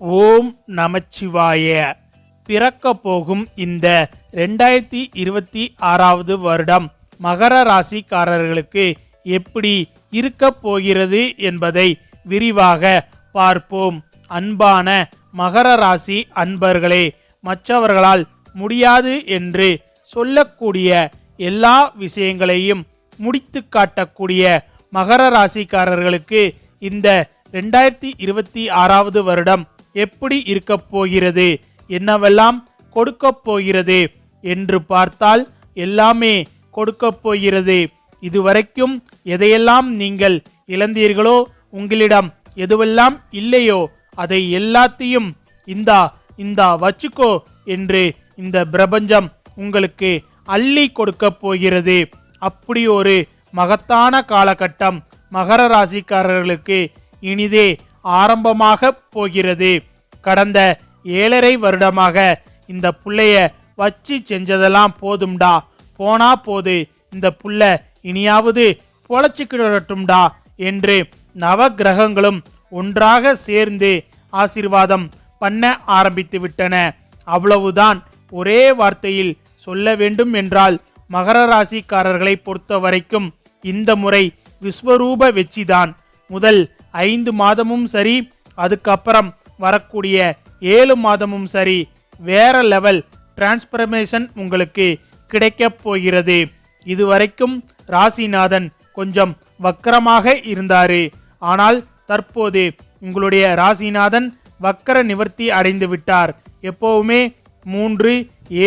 ஓம் நமச்சிவாய. பிறக்க போகும் இந்த ரெண்டாயிரத்தி இருபத்தி ஆறாவது வருடம் மகர ராசிக்காரர்களுக்கு எப்படி இருக்க போகிறது என்பதை விரிவாக பார்ப்போம். அன்பான மகர ராசி அன்பர்களே மற்றவர்களால் முடியாது என்று சொல்லக்கூடிய எல்லா விஷயங்களையும் முடித்து காட்டக்கூடிய மகர ராசிக்காரர்களுக்கு இந்த ரெண்டாயிரத்தி இருபத்தி ஆறாவது வருடம் எப்படி இருக்கப் போகிறது? என்னவெல்லாம் கொடுக்கப் போகிறது? என்று பார்த்தால் எல்லாமே கொடுக்கப் போகிறது. இதுவரைக்கும் எதையெல்லாம் நீங்கள் இழந்தீர்களோ உங்களிடம் எதுவெல்லாம் இல்லையோ அதை எல்லாத்தையும் இந்தா இந்தா வச்சுக்கோ என்று இந்த பிரபஞ்சம் உங்களுக்கு அள்ளி கொடுக்கப் போகிறது. அப்படி ஒரு மகத்தான காலகட்டம் மகர ராசிக்காரர்களுக்கு இனிதே ஆரம்பமாக போகிறது. கடந்த ஏழரை வருடமாக இந்த புள்ளைய வச்சு செஞ்சதெல்லாம் போதும்டா. போனா போது இந்த புள்ள இனியாவது பொழைச்சிக்கிடட்டும்டா என்று நவ கிரகங்களும் ஒன்றாக சேர்ந்து ஆசீர்வாதம் பண்ண ஆரம்பித்து விட்டன. அவ்வளவுதான் ஒரே வார்த்தையில் சொல்ல வேண்டும் என்றால் மகர ராசிக்காரர்களை பொறுத்த வரைக்கும் இந்த முறை விஸ்வரூப வெற்றிதான். முதல் ஐந்து மாதமும் சரி அதுக்கப்புறம் வரக்கூடிய ஏழு மாதமும் சரி வேற லெவல் டிரான்ஸ்பர்மேஷன் உங்களுக்கு கிடைக்கப் போகிறது. இதுவரைக்கும் ராசிநாதன் கொஞ்சம் வக்கரமாக இருந்தார். ஆனால் தற்போது உங்களுடைய ராசிநாதன் வக்கர நிவர்த்தி அடைந்து விட்டார். எப்போவுமே மூன்று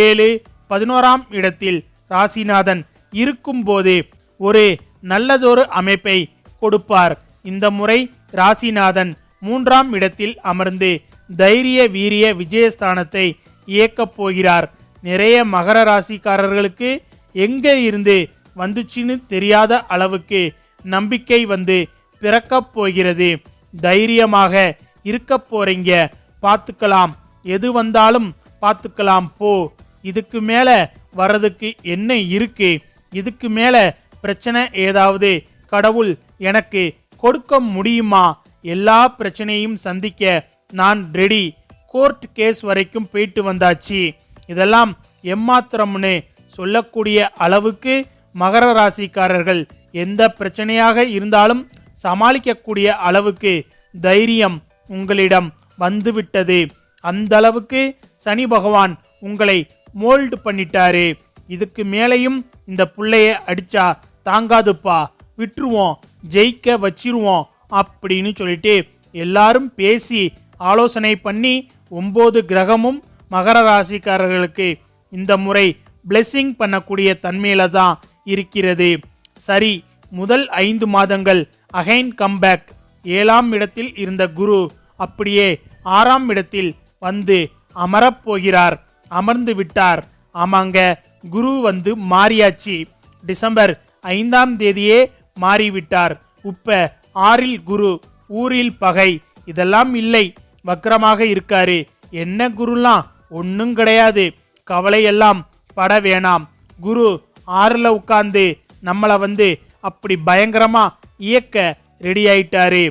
ஏழு பதினோராம் இடத்தில் ராசிநாதன் இருக்கும்போது ஒரு நல்லதொரு அமைப்பை கொடுப்பார். இந்த முறை ராசிநாதன் மூன்றாம் இடத்தில் அமர்ந்து தைரிய வீரிய விஜயஸ்தானத்தை இயக்கப் போகிறார். நிறைய மகர ராசிக்காரர்களுக்கு எங்கே இருந்து வந்துச்சுன்னு தெரியாத அளவுக்கு நம்பிக்கை வந்து பிறக்கப் போகிறது. தைரியமாக இருக்க போறீங்க. பார்த்துக்கலாம். எது வந்தாலும் பார்த்துக்கலாம் போ. இதுக்கு மேலே வர்றதுக்கு என்ன இருக்கு? இதுக்கு மேலே பிரச்சனை ஏதாவது? கடவுள் எனக்கு கொடுக்க முடியுமா? எல்லா பிரச்சனையும் சந்திக்க நான் ரெடி கோர்ட் கேஸ் வரைக்கும் போயிட்டு வந்தாச்சு. இதெல்லாம் எம்மாத்திரம்னு சொல்லக்கூடிய அளவுக்கு மகர ராசிக்காரர்கள் எந்த பிரச்சனையாக இருந்தாலும் சமாளிக்கக்கூடிய அளவுக்கு தைரியம் உங்களிடம் வந்துவிட்டது. அந்த அளவுக்கு சனி பகவான் உங்களை மோல்டு பண்ணிட்டாரு. இதுக்கு மேலேயும் இந்த பிள்ளைய அடிச்சா தாங்காதுப்பா. விட்டுருவோம். ஜெயிக்க வச்சிருவோம் அப்படின்னு சொல்லிட்டு எல்லாரும் பேசி ஆலோசனை பண்ணி ஒம்பது கிரகமும் மகர ராசிக்காரர்களுக்கு இந்த முறை பிளெஸ்ஸிங் பண்ணக்கூடிய தன்மையில தான் இருக்கிறது. சரி முதல் ஐந்து மாதங்கள் அகைன் கம்பேக் ஏழாம் இடத்தில் இருந்த குரு அப்படியே ஆறாம் இடத்தில் வந்து அமரப் போகிறார். அமர்ந்து விட்டார். ஆமாங்க குரு வந்து மாறியாச்சு. டிசம்பர் ஐந்தாம் தேதியே மாறிவிட்டார். உப்ப ஆறில் குரு ஊரில் பகை இதெல்லாம் இல்லை. வக்கரமாக இருக்காரு. என்ன குருலாம்? ஒன்றும் கிடையாது. கவலையெல்லாம் பட வேணாம். குரு ஆறில் உட்காந்து நம்மளை வந்து அப்படி பயங்கரமாக இயக்க ரெடி ஆயிட்டாரு.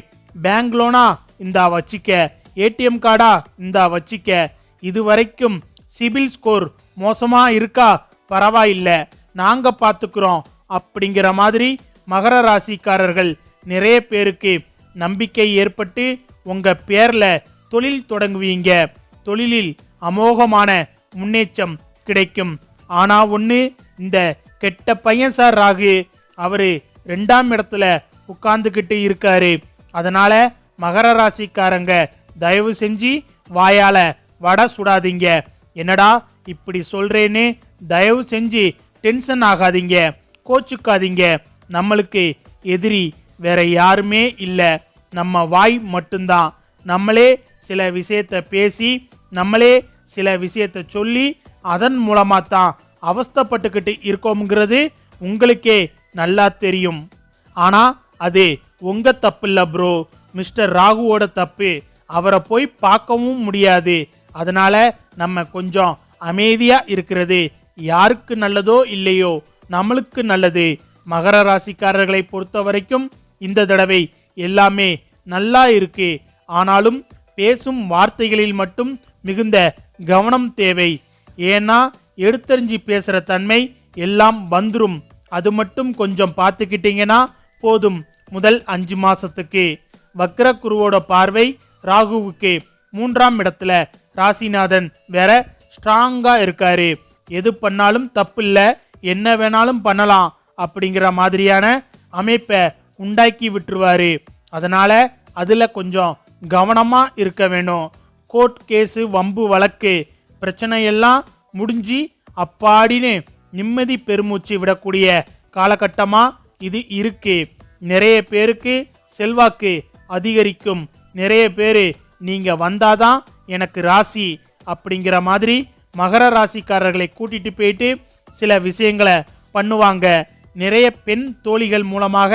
பேங்க் லோனா இந்தா வச்சிக்க. ஏடிஎம் கார்டா இந்தா வச்சிக்க. இது வரைக்கும் சிபில் ஸ்கோர் மோசமாக இருக்கா? பரவாயில்லை. நாங்கள் பார்த்துக்குறோம் அப்படிங்கிற மாதிரி மகர ராசிக்காரர்கள் நிறைய பேருக்கு நம்பிக்கை ஏற்பட்டு உங்கள் பேரில் தொழில் தொடங்குவீங்க. தொழிலில் அமோகமான முன்னேற்றம் கிடைக்கும். ஆனால் ஒன்று இந்த கெட்ட பையன் சார் ராகு அவர் ரெண்டாம் இடத்துல உட்காந்துக்கிட்டு இருக்காரு. அதனால் மகர ராசிக்காரங்க தயவு செஞ்சு வாயால் வடை சுடாதீங்க. என்னடா இப்படி சொல்கிறேன்னு தயவு செஞ்சு டென்ஷன் ஆகாதீங்க. கோச்சுக்காதீங்க. நம்மளுக்கு எதிரி வேற யாருமே இல்லை. நம்ம வாய் மட்டும்தான். நம்மளே சில விஷயத்த பேசி நம்மளே சில விஷயத்த சொல்லி அதன் மூலமாக தான் அவஸ்தைப்பட்டுக்கிட்டு இருக்கோம்ங்கிறது உங்களுக்கே நல்லா தெரியும். ஆனால் அது உங்கள் தப்பு இல்லை ப்ரோ மிஸ்டர் ராகுவோட தப்பு. அவரை போய் பார்க்கவும் முடியாது. அதனால் நம்ம கொஞ்சம் அமைதியாக இருக்கிறது. யாருக்கு நல்லதோ இல்லையோ நம்மளுக்கு நல்லது. மகர ராசிக்காரர்களை பொறுத்த வரைக்கும் இந்த தடவை எல்லாமே நல்லா இருக்கு. ஆனாலும் பேசும் வார்த்தைகளில் மட்டும் மிகுந்த கவனம் தேவை. ஏன்னா எடுத்தறிஞ்சு பேசுகிற தன்மை எல்லாம் வந்துடும் அது மட்டும் கொஞ்சம் பார்த்துக்கிட்டீங்கன்னா போதும். முதல் அஞ்சு மாதத்துக்கு வக்ர குருவோட பார்வை ராகுவுக்கு. மூன்றாம் இடத்துல ராசிநாதன் வேற ஸ்ட்ராங்காக இருக்காரு. எது பண்ணாலும் தப்பில்ல. என்ன வேணாலும் பண்ணலாம். அப்படிங்கிற மாதிரியான அமைப்பை உண்டாக்கி விட்டுருவாரு. அதனால் அதில் கொஞ்சம் கவனமாக இருக்க வேணும். கோர்ட் கேஸு வம்பு வழக்கு பிரச்சனையெல்லாம் முடிஞ்சு அப்பாடின்னு நிம்மதி பெருமூச்சு விடக்கூடிய காலகட்டமாக இது இருக்கு. நிறைய பேருக்கு செல்வாக்கு அதிகரிக்கும். நிறைய பேர் நீங்கள் வந்தாதான் எனக்கு ராசி அப்படிங்கிற மாதிரி மகர ராசிக்காரர்களை கூட்டிகிட்டு போயிட்டு சில விஷயங்களை பண்ணுவாங்க. நிறைய பெண் தோழிகள் மூலமாக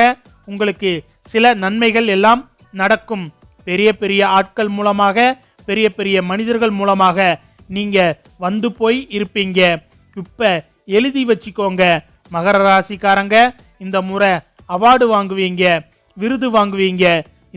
உங்களுக்கு சில நன்மைகள் எல்லாம் நடக்கும். பெரிய பெரிய ஆட்கள் மூலமாக பெரிய பெரிய மனிதர்கள் மூலமாக நீங்கள் வந்து போய் இருப்பீங்க. இப்போ எழுதி வச்சுக்கோங்க. மகர ராசிக்காரங்க இந்த முறை அவார்டு வாங்குவீங்க விருது வாங்குவீங்க.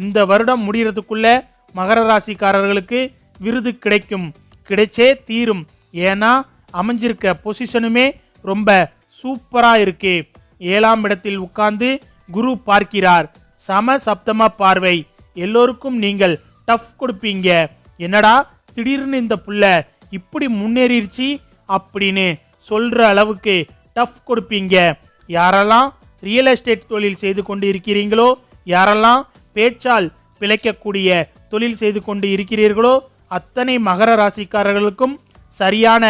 இந்த வருடம் முடியறதுக்குள்ள மகர ராசிக்காரர்களுக்கு விருது கிடைக்கும். கிடைச்சே தீரும். ஏன்னா அமைஞ்சிருக்க பொசிஷனுமே ரொம்ப சூப்பராக இருக்குது ஏழாம் இடத்தில் உட்கார்ந்து குரு பார்க்கிறார். சம சப்தம பார்வை. எல்லோருக்கும் நீங்கள் டஃப் கொடுப்பீங்க. என்னடா திடீர்னு இந்த புள்ள இப்படி முன்னேறிடுச்சு அப்படின்னு சொல்கிற அளவுக்கு டஃப் கொடுப்பீங்க. யாரெல்லாம் ரியல் எஸ்டேட் தொழில் செய்து கொண்டு இருக்கிறீங்களோ யாரெல்லாம் பேச்சால் பிழைக்கக்கூடிய தொழில் செய்து கொண்டு இருக்கிறீர்களோ அத்தனை மகர ராசிக்காரர்களுக்கும் சரியான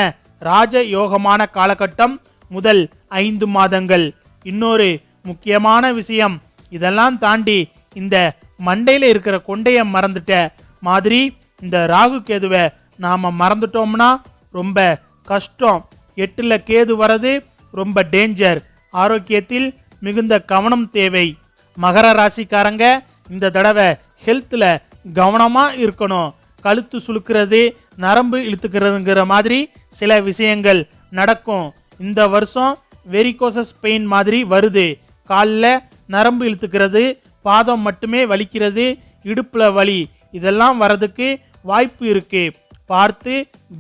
ராஜ யோகமான காலகட்டம் முதல் ஐந்து மாதங்கள். இன்னொரு முக்கியமான விஷயம். இதெல்லாம் தாண்டி இந்த மண்டையில் இருக்கிற கொண்டைய மறந்துட்ட மாதிரி இந்த ராகு கேதுவை நாம மறந்துட்டோம்னா ரொம்ப கஷ்டம். எட்டில் கேது வர்றது ரொம்ப டேஞ்சர் ஆரோக்கியத்தில் மிகுந்த கவனம் தேவை. மகர ராசிக்காரங்க இந்த தடவை ஹெல்த்தில் கவனமாக இருக்கணும். கழுத்து சுழுக்கிறது நரம்பு இழுத்துக்கிறதுங்கிற மாதிரி சில விஷயங்கள் நடக்கும். இந்த வருஷம் வெரிகோசஸ் பெயின் மாதிரி வருது. காலில் நரம்பு இழுத்துக்கிறது பாதம் மட்டுமே வலிக்கிறது இடுப்பில் வலி. இதெல்லாம் வரதுக்கு வாய்ப்பு இருக்குது பார்த்து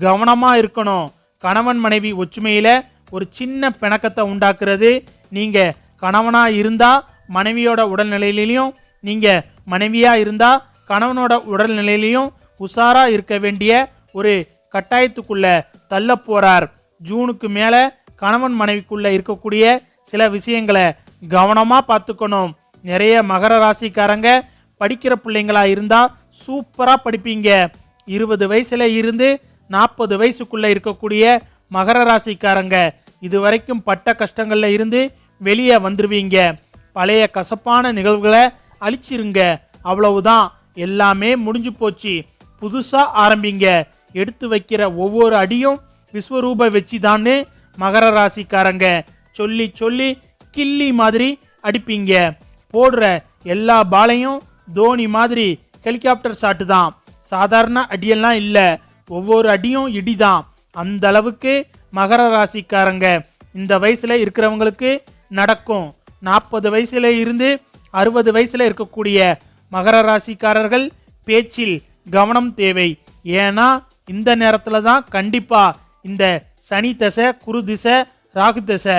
கவனமாக இருக்கணும். கணவன் மனைவி ஒற்றுமையில் ஒரு சின்ன பிணக்கத்தை உண்டாக்குறது. நீங்கள் கணவனாக இருந்தால் மனைவியோட உடல்நிலையிலையும் நீங்கள் மனைவியாக இருந்தால் கணவனோட உடல்நிலையிலையும் உஷாராக இருக்க வேண்டிய ஒரு கட்டாயத்துக்குள்ளே தள்ள போகிறார் ஜூனுக்கு மேலே கணவன் மனைவிக்குள்ளே இருக்கக்கூடிய சில விஷயங்களை கவனமாக பார்த்துக்கணும். நிறைய மகர ராசிக்காரங்க படிக்கிற பிள்ளைங்களா இருந்தால் சூப்பராக படிப்பீங்க. இருபது வயசில் இருந்து நாற்பது வயசுக்குள்ளே இருக்கக்கூடிய மகர ராசிக்காரங்க இது வரைக்கும் பட்ட கஷ்டங்களில் இருந்து வெளியே வந்துடுவீங்க பழைய கசப்பான நிகழ்வுகளை அழிச்சிருங்க. அவ்வளவுதான். எல்லாமே முடிஞ்சு போச்சு. புதுசாக ஆரம்பிங்க. எடுத்து வைக்கிற ஒவ்வொரு அடியும் விஸ்வரூப வச்சுதான்னு மகர ராசிக்காரங்க. சொல்லி சொல்லி கில்லி மாதிரி அடிப்பீங்க. போடுற எல்லா பாலையும் தோனி மாதிரி ஹெலிகாப்டர் ஷாட்டு தான். சாதாரண அடியெல்லாம் இல்லை. ஒவ்வொரு அடியும் இடிதான். அந்த அளவுக்கு மகர ராசிக்காரங்க. இந்த வயசுல இருக்கிறவங்களுக்கு நடக்கும். நாற்பது வயசுல இருந்து அறுபது வயசுல இருக்கக்கூடிய மகர ராசிக்காரர்கள் பேச்சில் கவனம் தேவை. ஏன்னா இந்த நேரத்தில் தான் கண்டிப்பாக இந்த சனி தசை குரு திசை ராகு தசை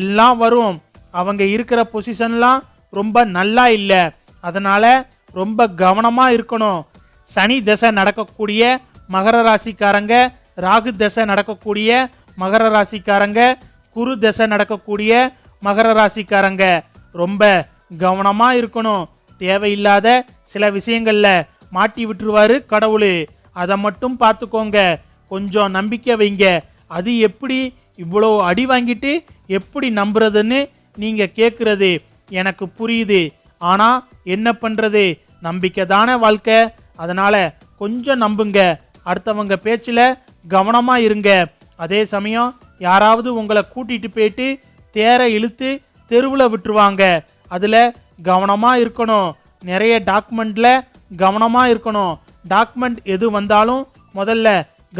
எல்லாம் வரும். அவங்க இருக்கிற பொசிஷன்லாம் ரொம்ப நல்லா இல்லை. அதனால் ரொம்ப கவனமாக இருக்கணும். சனி தசை நடக்கக்கூடிய மகர ராசிக்காரங்க ராகு தசை நடக்கக்கூடிய மகர ராசிக்காரங்க குரு தசை நடக்கக்கூடிய மகர ராசிக்காரங்க ரொம்ப கவனமாக இருக்கணும். தேவையில்லாத சில விஷயங்களில் மாட்டி விட்டுருவாரு கடவுள். அதை மட்டும் பார்த்துக்கோங்க. கொஞ்சம் நம்பிக்கை வைங்க. அது எப்படி இவ்வளோ அடி வாங்கிட்டு எப்படி நம்புறதுன்னு நீங்கள் கேட்குறது எனக்கு புரியுது. ஆனால் என்ன பண்ணுறது நம்பிக்கை தானே வாழ்க்கை. அதனால் கொஞ்சம் நம்புங்க. அடுத்தவங்க பேச்சில் கவனமாக இருங்க. அதே சமயம் யாராவது உங்களை கூட்டிகிட்டு போயிட்டு தேரை இழுத்து தெருவில் விட்டுருவாங்க. அதில் கவனமாக இருக்கணும். நிறைய டாக்குமெண்ட்டில் கவனமாக இருக்கணும். டாக்குமெண்ட் எது வந்தாலும் முதல்ல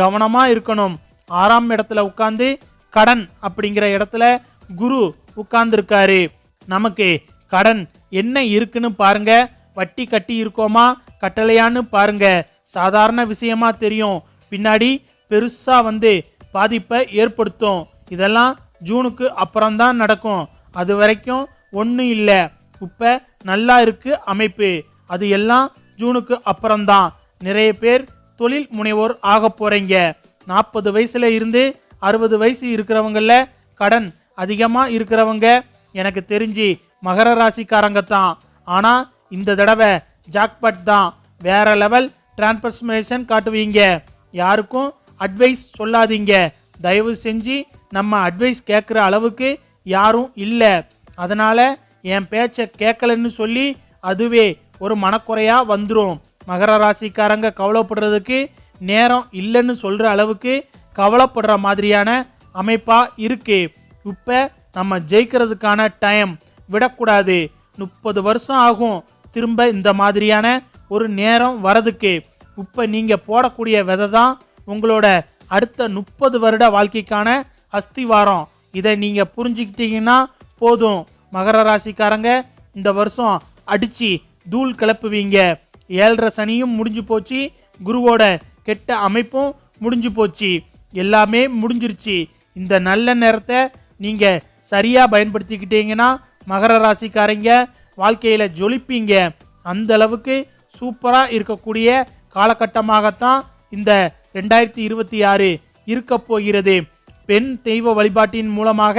கவனமாக இருக்கணும். ஆறாம் இடத்துல உட்காந்து கடன் அப்படிங்கிற இடத்துல குரு உட்கார்ந்துருக்காரு. நமக்கு கடன் என்ன இருக்குன்னு பாருங்க. வட்டி கட்டி இருக்கோமா? கட்டலையான்னு பாருங்க. சாதாரண விஷயமா தெரியும். பின்னாடி பெருசா வந்து பாதிப்பை ஏற்படுத்தும். இதெல்லாம் ஜூனுக்கு அப்புறம்தான் நடக்கும். அது வரைக்கும் ஒன்றும் இல்லை. இப்போ நல்லா இருக்கு அமைப்பு. அது எல்லாம் ஜூனுக்கு அப்புறம்தான். நிறைய பேர் தொழில் முனைவோர் ஆக போறீங்க. நாற்பது வயசுல இருந்து அறுபது வயசு இருக்கிறவங்கள கடன் அதிகமாக இருக்கிறவங்க எனக்கு தெரிஞ்சு மகர ராசிக்காரங்க தான். ஆனால் இந்த தடவை ஜாக்பட் தான். வேற லெவல் டிரான்ஸ்பர்மேஷன் காட்டுவீங்க. யாருக்கும் அட்வைஸ் சொல்லாதீங்க. தயவு செஞ்சு நம்ம அட்வைஸ் கேட்குற அளவுக்கு யாரும் இல்லை. அதனால் என் பேச்சை கேட்கலன்னு சொல்லி அதுவே ஒரு மனக்குறையாக வந்துடும் மகர ராசிக்காரங்க கவலைப்படுறதுக்கு நேரம் இல்லைன்னு சொல்கிற அளவுக்கு கவலைப்படுற மாதிரியான அமைப்பாக இருக்கு. இப்போ நம்ம ஜெயிக்கிறதுக்கான டைம் விடக்கூடாது. முப்பது வருஷம் ஆகும் திரும்ப இந்த மாதிரியான ஒரு நேரம் வரதுக்கு இப்போ நீங்கள் போடக்கூடிய விதை தான் உங்களோட அடுத்த முப்பது வருட வாழ்க்கைக்கான அஸ்திவாரம். இதை நீங்கள் புரிஞ்சுக்கிட்டீங்கன்னா போதும். மகர ராசிக்காரங்க இந்த வருஷம் அடித்து தூள் கிளப்புவீங்க. ஏழரை சனியும் முடிஞ்சு போச்சு. குருவோட கெட்ட அமைப்பும் முடிஞ்சு போச்சு. எல்லாமே முடிஞ்சிருச்சு. இந்த நல்ல நேரத்தை நீங்கள் சரியாக பயன்படுத்திக்கிட்டீங்கன்னா மகர ராசிக்காரங்க வாழ்க்கையில் ஜொலிப்பீங்க. அந்த அளவுக்கு சூப்பராக இருக்கக்கூடிய காலகட்டமாகத்தான் இந்த ரெண்டாயிரத்தி இருபத்தி ஆறு இருக்க போகிறது. பெண் தெய்வ வழிபாட்டின் மூலமாக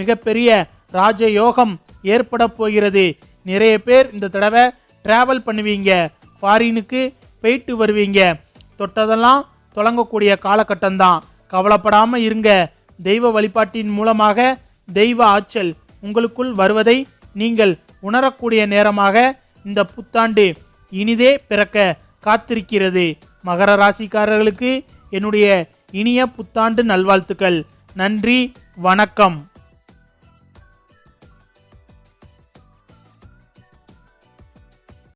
மிகப்பெரிய ராஜயோகம் ஏற்பட போகிறது. நிறைய பேர் இந்த தடவை ட்ராவல் பண்ணுவீங்க. ஃபாரினுக்கு போயிட்டு வருவீங்க. தொட்டதெல்லாம் தொடங்கக்கூடிய காலகட்டம்தான். கவலைப்படாமல் இருங்க. தெய்வ வழிபாட்டின் மூலமாக தெய்வ ஆற்றல் உங்களுக்குள் வருவதை நீங்கள் உணரக்கூடிய நேரமாக இந்த புத்தாண்டு இனிதே பிறக்க காத்திருக்கிறது. மகர ராசிக்காரர்களுக்கு என்னுடைய இனிய புத்தாண்டு நல்வாழ்த்துக்கள். நன்றி. வணக்கம்.